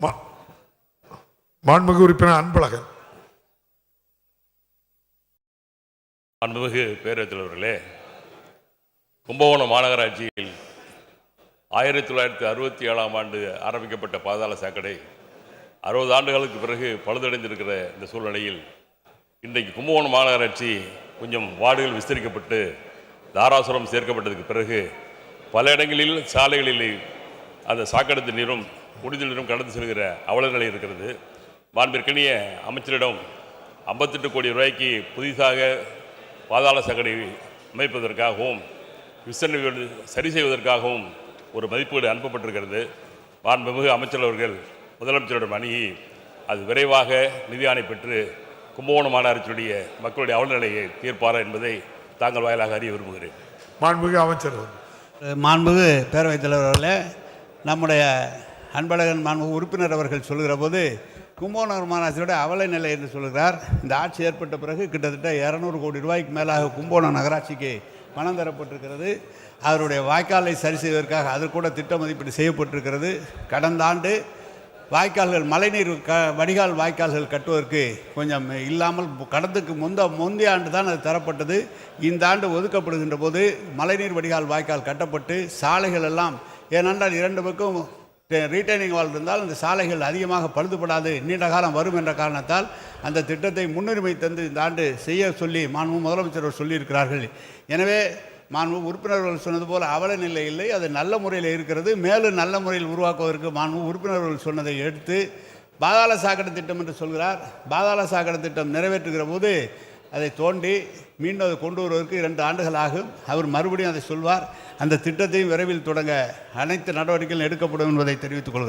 மா- மாண்புமிகு உறுப்பினர் அன்பழகன். அன்புமிகு பேரவைத்தலைவர்களே கும்பகோணம் மாநகராட்சியில் ஆயிரத்தி தொள்ளாயிரத்தி அறுபத்தி ஏழாம் ஆண்டு ஆரம்பிக்கப்பட்ட பாதாள சாக்கடை அறுபது ஆண்டுகளுக்கு பிறகு பழுதடைந்திருக்கிற இந்த சூழ்நிலையில் இன்றைக்கு கும்பகோணம் மாநகராட்சி கொஞ்சம் வார்டுகள் விஸ்தரிக்கப்பட்டு தாராசுரம் சேர்க்கப்பட்டதுக்கு பிறகு பல இடங்களில் சாலைகளில் அந்த சாக்கடை நீரும் நீரும் கடந்து செல்கிற அவல நிலை இருக்கிறது. மாண்பிற்கனிய அமைச்சரிடம் ஐம்பத்தெட்டு கோடி ரூபாய்க்கு புதிதாக பாதாள சாக்கடை அமைப்பதற்காகவும் விசாரணை சரி செய்வதற்காகவும் ஒரு மதிப்பீடு அனுப்பப்பட்டிருக்கிறது. மாண்புமிகு அமைச்சர் அவர்கள் முதலமைச்சரிடம் அணுகி அது விரைவாக நிதி ஆணை பெற்று கும்பகோணம் மாநகராட்சியுடைய மக்களுடைய அவலநிலையை தீர்ப்பாரா என்பதை தாங்கள் வாயிலாக அறிய விரும்புகிறேன். மாண்புமிகு அமைச்சர். மாண்புமிகு பேரவைத் தலைவர் அவர்களே நம்முடைய அன்பழகன் மாண்பு உறுப்பினர் அவர்கள் சொல்கிற போது கும்பகோணம் மாநகராட்சியோட அவலை நிலை என்று சொல்கிறார் இந்த ஆட்சி ஏற்பட்ட பிறகு கிட்டத்தட்ட இரநூறு கோடி ரூபாய்க்கு மேலாக கும்பகோணம் நகராட்சிக்கு பணம் தரப்பட்டிருக்கிறது. அவருடைய வாய்க்காலை சரி செய்வதற்காக அது கூட திட்ட மதிப்பீடு செய்யப்பட்டிருக்கிறது. கடந்த ஆண்டு வாய்க்கால்கள் மழைநீர் க வடிகால் வாய்க்கால்கள் கட்டுவதற்கு கொஞ்சம் இல்லாமல் கடந்துக்கு முந்த முந்தைய ஆண்டு தான் அது தரப்பட்டது. இந்த ஆண்டு ஒதுக்கப்படுகின்ற போது மழைநீர் வடிகால் வாய்க்கால் கட்டப்பட்டு சாலைகள் எல்லாம் ஏனென்றால் இரண்டு பக்கம் ரீட்டைனிங் வால் இருந்தால் அந்த சாலைகள் அதிகமாக பழுதுபடாது நீண்ட காலம் வரும் என்ற காரணத்தால் அந்த திட்டத்தை முன்னுரிமை தந்து இந்த ஆண்டு செய்ய சொல்லி மாண்பு முதலமைச்சர் சொல்லியிருக்கிறார்கள். எனவே மாண்பு உறுப்பினர்கள் சொன்னது போல் அவல நிலை இல்லை. அது நல்ல முறையில் இருக்கிறது. மேலும் நல்ல முறையில் உருவாக்குவதற்கு மாண்பு உறுப்பினர்கள் சொன்னதை எடுத்து பாதாள சாக்கடை திட்டம் என்று சொல்கிறார். பாதாள சாக்கடை திட்டம் நிறைவேற்றுகிற போது அதை தோண்டி மீண்டும் அதை கொண்டு வருவதற்கு இரண்டு ஆண்டுகள் ஆகும். அவர் மறுபடியும் அதை சொல்வார். அந்த திட்டத்தையும் விரைவில் தொடங்க அனைத்து நடவடிக்கைகளும் எடுக்கப்படும் என்பதை தெரிவித்துக் கொள்கிறேன்.